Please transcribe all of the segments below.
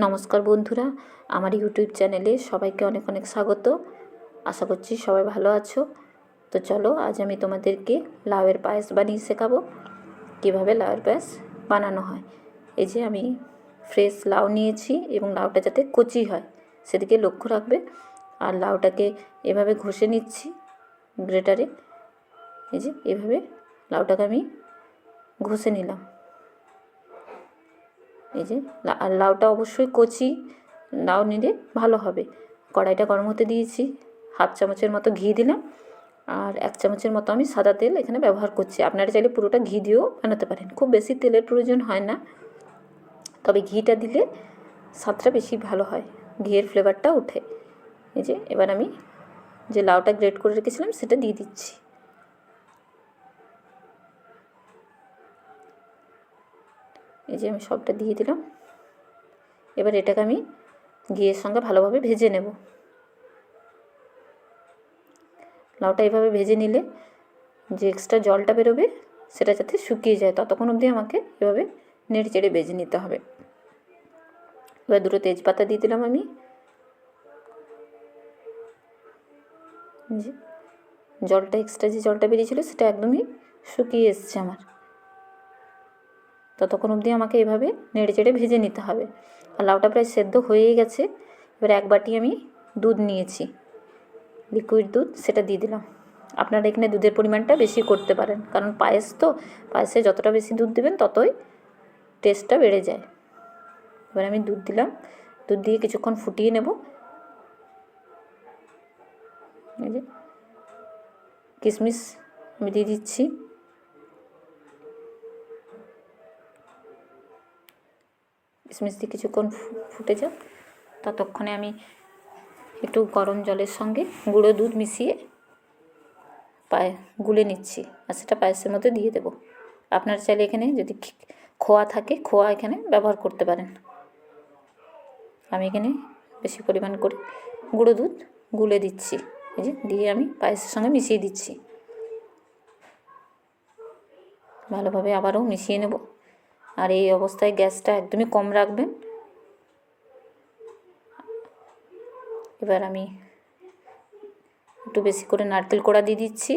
নমস্কার বন্ধুরা, আমার ইউটিউব চ্যানেলে সবাইকে অনেক অনেক স্বাগত। আশা করছি সবাই ভালো আছো। তো চলো, আজ আমি তোমাদেরকে লাউয়ের পায়েস বানিয়ে শেখাবো। কীভাবে লাউয়ের পায়েস বানানো হয়। এই যে আমি ফ্রেশ লাউ নিয়েছি এবং লাউটা যাতে কচি হয়, সেদিকে লক্ষ্য রাখবে। আর লাউটাকে এভাবে ঘষে নিচ্ছি গ্রেটারে। এই যে এভাবে লাউটাকে আমি ঘষে নিলাম। এই যে আর লাউটা অবশ্যই কচি, লাউ নিলে ভালো হবে। কড়াইটা গরম হতে দিয়েছি, হাফ চামচের মতো ঘি দিলাম, আর এক চামচের মতো আমি সাদা তেল এখানে ব্যবহার করছি। আপনারা চাইলে পুরোটা ঘি দিয়েও বানাতে পারেন, খুব বেশি তেলের প্রয়োজন হয় না। তবে ঘিটা দিলে স্বাদটা বেশি ভালো হয়, ঘিয়ের ফ্লেভারটা ওঠে এই যে, এবার আমি যে লাউটা গ্রেট করে রেখেছিলাম, সেটা দিয়ে দিচ্ছি। এই যে আমি সবটা দিয়ে দিলাম। এবার এটাকে আমি ঘিয়ের সঙ্গে ভালোভাবে ভেজে নেব। লাউটা এভাবে ভেজে নিলে যে এক্সট্রা জলটা বেরোবে, সেটা যাতে শুকিয়ে যায়। ততক্ষণ অবধি আমাকে এভাবে নেড়ে চেড়ে ভেজে নিতে হবে। এবার দুটো তেজপাতা দিয়ে দিলাম আমি। জলটা এক্সট্রা যে জলটা বেরিয়েছিল, সেটা একদমই শুকিয়ে এসছে আমার। ততক্ষণ অবধি আমাকে এভাবে নেড়ে চেড়ে ভেজে নিতে হবে। আর লাউটা প্রায় সেদ্ধ হয়েই গেছে। এবার এক বাটি আমি দুধ নিয়েছি। লিকুইড দুধ, সেটা দিয়ে দিলাম। আপনারা এখানে দুধের পরিমাণটা বেশি করতে পারেন। কারণ পায়েস তো, পায়েসে যতটা বেশি দুধ দেবেন, ততই টেস্টটা বেড়ে যায়। এবার আমি দুধ দিলাম। দুধ দিয়ে কিছুক্ষণ ফুটিয়ে নেব। কিশমিশ আমি দিয়ে দিচ্ছি। কিশমিশ দিয়ে কিছুক্ষণ ফুটে যাক। ততক্ষণে আমি একটু গরম জলের সঙ্গে গুঁড়ো দুধ মিশিয়ে পায়ে, গুলে নিচ্ছি আর সেটা পায়েসের মধ্যে দিয়ে দেবো। আপনারা চাইলে এখানে যদি খোয়া থাকে, খোয়া এখানে ব্যবহার করতে পারেন। আমি এখানে বেশি পরিমাণ করে গুঁড়ো দুধ গুলে দিচ্ছি। এই যে, দিয়ে আমি পায়েসের সঙ্গে মিশিয়ে দিচ্ছি। ভালোভাবে আবারও মিশিয়ে নেব। আর এই অবস্থায় গ্যাসটা একদমই কম রাখবেন। এবার আমি একটু বেশি করে নারকেল কোড়া দিয়ে দিচ্ছি।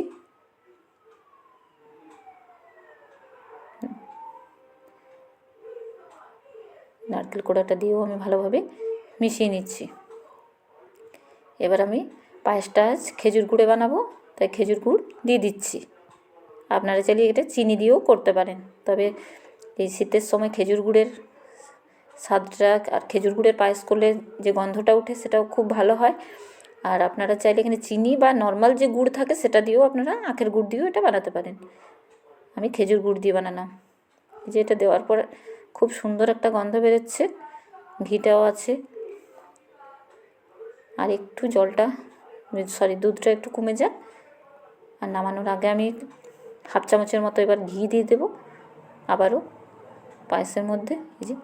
নারকেল কোড়াটা দিয়েও আমি ভালোভাবে মিশিয়ে নিচ্ছি। এবার আমি পায়েসটা খেজুর গুড়ে বানাবো, তাই খেজুর গুড় দিয়ে দিচ্ছি। আপনারা চাইলে এটা চিনি দিয়েও করতে পারেন, তবে এই শীতের সময় খেজুর গুড়ের স্বাদটা আর খেজুর গুড়ের পায়েস করলে যে গন্ধটা ওঠে সেটাও খুব ভালো হয়। আর আপনারা চাইলে এখানে চিনি বা নর্মাল যে গুড় থাকে সেটা দিয়েও আপনারা আখের গুড় দিয়েও এটা বানাতে পারেন। আমি খেজুর গুড় দিয়ে বানালাম। যে এটা দেওয়ার পর খুব সুন্দর একটা গন্ধ বেরোচ্ছে, ঘিটাও আছে। আর একটু জলটা, সরি দুধটা একটু কমে যাক। আর নামানোর আগে আমি হাফ চামচের মতো এবার ঘি দিয়ে দেবো আবারও। পায়েসের মধ্যে, এই যে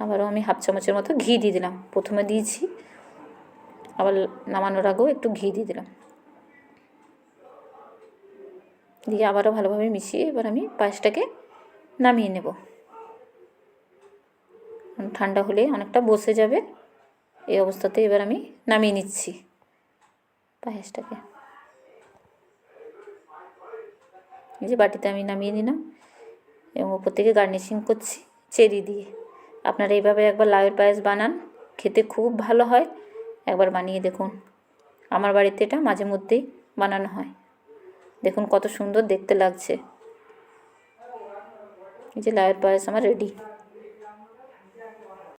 আবারও আমি হাফ চামচের মতো ঘি দিয়ে দিলাম। প্রথমে দিয়েছি, আবার নামানোর আগেও একটু ঘি দিয়ে দিলাম। দিয়ে আবারও ভালোভাবে মিশিয়ে এবার আমি পায়েসটাকে নামিয়ে নেব। ঠান্ডা হলে অনেকটা বসে যাবে, এই অবস্থাতে এবার আমি নামিয়ে নিচ্ছি পায়েসটাকে। এই যে বাটিতে আমি নামিয়ে নিলাম। এবং ওপর থেকে গার্নিশিং করছি চেরি দিয়ে। আপনারা এইভাবে একবার লাউয়ের পায়েস বানান, খেতে খুব ভালো হয়। একবার বানিয়ে দেখুন। আমার বাড়িতে এটা মাঝে মধ্যেই বানানো হয়। দেখুন কত সুন্দর দেখতে লাগছে। এই যে লাউয়ের পায়েস আমার রেডি